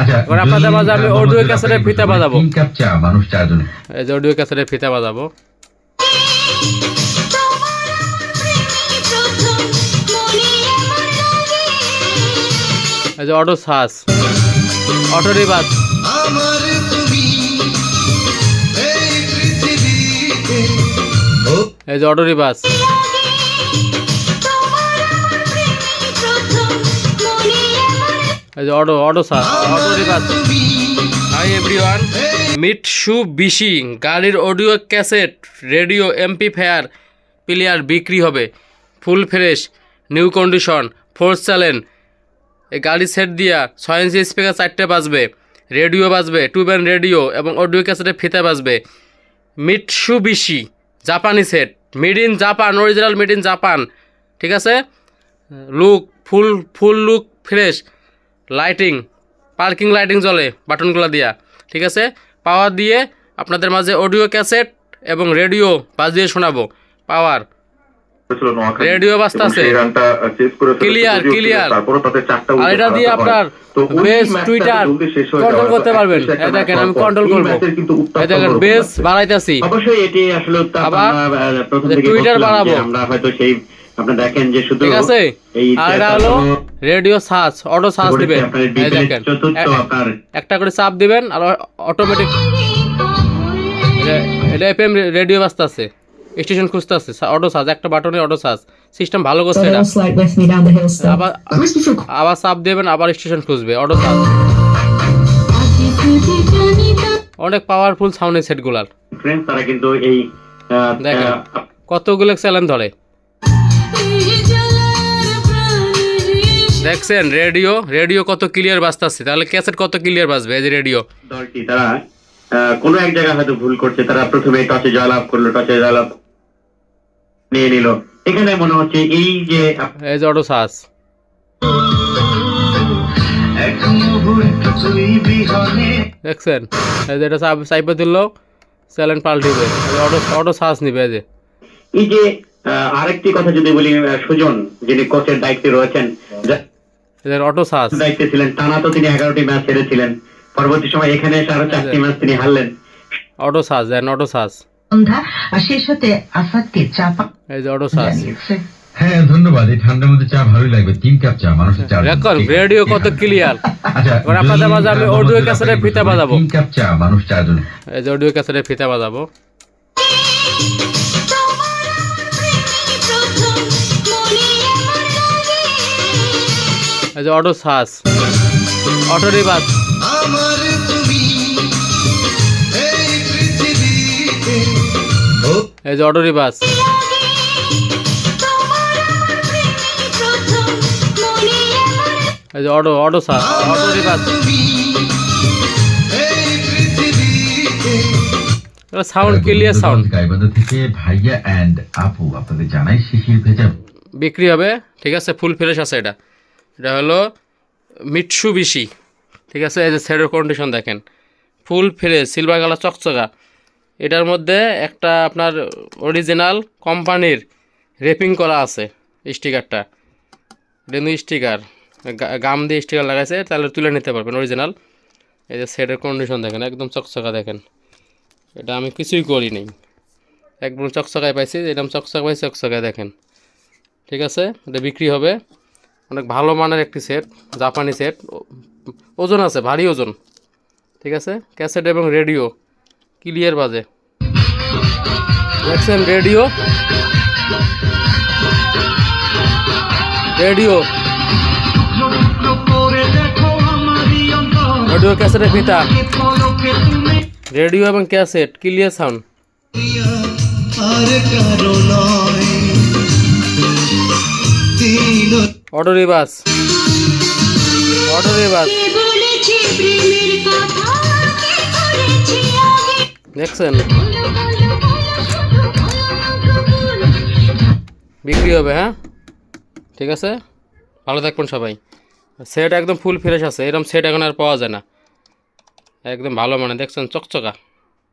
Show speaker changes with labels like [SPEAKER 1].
[SPEAKER 1] আচ্ছা
[SPEAKER 2] এবার আপনাদের মাঝে আমি ফিতা বাজাবো।
[SPEAKER 1] মানুষ চারজনে।
[SPEAKER 2] এই যে অডিও ক্যাসেটের ফিতা বাজাবো। এই যে অটো সাস অটো রিবাস
[SPEAKER 3] আমার তুমি এই
[SPEAKER 2] যে অটো রিবাস এই যে অটো অটো সাস অটো
[SPEAKER 3] তুমি।
[SPEAKER 2] Hi everyone Mitsubishi গাড়ির অডিও ক্যাসেট রেডিও এমপি ফায়ার প্লেয়ার বিক্রি হবে। Full fresh new condition four চ্যালেন এই গাড়ি সেট দিয়া ছয় ইঞ্চি স্পিকার চারটে বাজবে। রেডিও বাজবে টু ব্যান্ড রেডিও এবং অডিও ক্যাসেটের ফিতে বাজবে। মিট শু বিশি জাপানি set made in Japan original made in Japan. ঠিক আছে? Look full full look fresh. Lighting parking lighting জ্বলে বাটনগুলো দিয়া ঠিক আছে? পাওয়ার দিয়ে আপনাদের মাঝে অডিও ক্যাসেট এবং রেডিও বাজিয়ে শোনাবো পাওয়ার। রেডিও বাজতাছে।
[SPEAKER 4] এবং ক্লিয়ার চারটা
[SPEAKER 2] আর এটা দিয়ে আপনার বেস টুইটার কন্ট্রোল করতে পারবেন। এই দেখেন আমি কন্ট্রোল করব। এই দেখেন বেস
[SPEAKER 4] আছে।
[SPEAKER 2] বাড়াইতেছি।
[SPEAKER 5] অবশ্যই এটি আসলে
[SPEAKER 2] আবার
[SPEAKER 5] প্রথম থেকে
[SPEAKER 2] টুইটার বাড়াবো।
[SPEAKER 5] আমরা হয়তো সেই আপনি দেখেন যে শুধু
[SPEAKER 2] ঠিক আছে? আর এটা হলো রেডিও সার্চ অটো সার্চ দিবেন। এই দেখেন। একটা করে চাপ দিবেন আর অটোমেটিক এটা এফএম রেডিও স্টেশন খুঁজতে আছে অটো সার্চ একটা বাটনে অটো সার্চ। সিস্টেম ভালো করছে এটা. আবার আবার চাপ দেবেন আবার স্টেশন খুঁজবে অটো সার্চ। অনেক পাওয়ারফুল সাউন্ড সেটগুলার
[SPEAKER 5] ফ্রেন্ড তারা কিন্তু এই
[SPEAKER 2] কতগুলো চ্যালেঞ্জ ধরে। দেখছেন রেডিও রেডিও কত ক্লিয়ার বাজতেছে। তাহলে ক্যাসেট কত ক্লিয়ার বাজবে এই যে রেডিও?
[SPEAKER 5] দলটি তারা কোনো এক জায়গায় হয়তো ভুল করছে। তারা প্রথমে টসে জয়লাভ করল টসে জয়লাভ নিয়ে নিল। এখানে মনে হচ্ছে এই যে
[SPEAKER 2] এই যে অটো
[SPEAKER 3] বিহনে।
[SPEAKER 2] দেখছেন? এই যে এটা চাইপে দিল চ্যালেঞ্জ পাল্টিবে। অটো অটো সার্চ নিবে এই যে।
[SPEAKER 5] এই যে আরেকটি কথা যদি বলি সুজন যিনি কোচের দায়িত্বে রয়েছেন
[SPEAKER 2] অটো সার্চ।
[SPEAKER 5] দায়িত্বে ছিলেন। টানা তো তিনি এগারোটি ম্যাচ হেরেছিলেন। পরবর্তী সময় এখানে এসে আরও চারটি ম্যাচ তিনি হারলেন।
[SPEAKER 2] অটো দেন অটো সার্চ।
[SPEAKER 6] সন্ধ্যা আর শেষ হতে আসাদকে চাপা
[SPEAKER 2] এই যে অটো সার্চ।
[SPEAKER 1] হ্যাঁ ধন্যবাদ। এই ঠান্ডার মধ্যে চা ভালোই লাগবে। তিন কাপ চা মানুষের চার
[SPEAKER 2] দেখুন রেডিও কত ক্লিয়ার
[SPEAKER 1] আচ্ছা
[SPEAKER 2] এবার আপনাদের মাঝে আমি cassette এর ফিতা বাজাবো।
[SPEAKER 1] তিন কাপ চা মানুষ চারজনে।
[SPEAKER 2] এই যে অডিও ক্যাসেটের ফিতা বাজাবো। এই যে অটো সার্চ অটো
[SPEAKER 3] আমার এই
[SPEAKER 2] যে অটো রিভার্স। এই যে অটো অটো সার্চ অটো
[SPEAKER 3] তুমি
[SPEAKER 2] সাউন্ড ক্লিয়ার সাউন্ড
[SPEAKER 1] গাইবান্ধা থেকে ভাইয়া অ্যান্ড আপু আপনাদের জানাই শিশির ভেজা।
[SPEAKER 2] বিক্রি হবে ঠিক আছে ফুল ফ্রেশ আছে এটা। এটা হলো মিটসু বিশি ঠিক আছে, এই যে সেটের কন্ডিশন দেখেন। ফুল ফ্রেশ সিলভার কালার চকচকা। এটার মধ্যে একটা আপনার অরিজিনাল কোম্পানির রেপিং করা আছে স্টিকারটা রেনু স্টিকার গাম দিয়ে স্টিকার লাগাইছে, তাহলে তুলে নিতে পারবেন অরিজিনাল এই যে সেটের কন্ডিশন দেখেন, একদম চকচকা দেখেন। এটা আমি কিছুই করি করিনি। একদম চকচকায় পাইছি এরকম চকচকা পাইছি চকচকায় দেখেন। ঠিক আছে, এটা বিক্রি হবে। অনেক ভালো মানের একটি সেট জাপানি সেট ওজন আছে, ভারী ওজন, ঠিক আছে? ক্যাসেট এবং রেডিও, ক্লিয়ার বাজে। দেখছেন রেডিও রেডিও। রেডিও ক্যাসেটের ফিতা রেডিও এবং cassette, clear sound auto reverse. Auto reverse. দেখছেন বিক্রি হবে হ্যাঁ? ঠিক আছে? ভালো থাকবেন সবাই। সেট একদম ফুল ফ্রেশ আছে। এরকম সেট এখন আর পাওয়া যায় না। একদম ভালো মানে দেখছেন? চকচকা।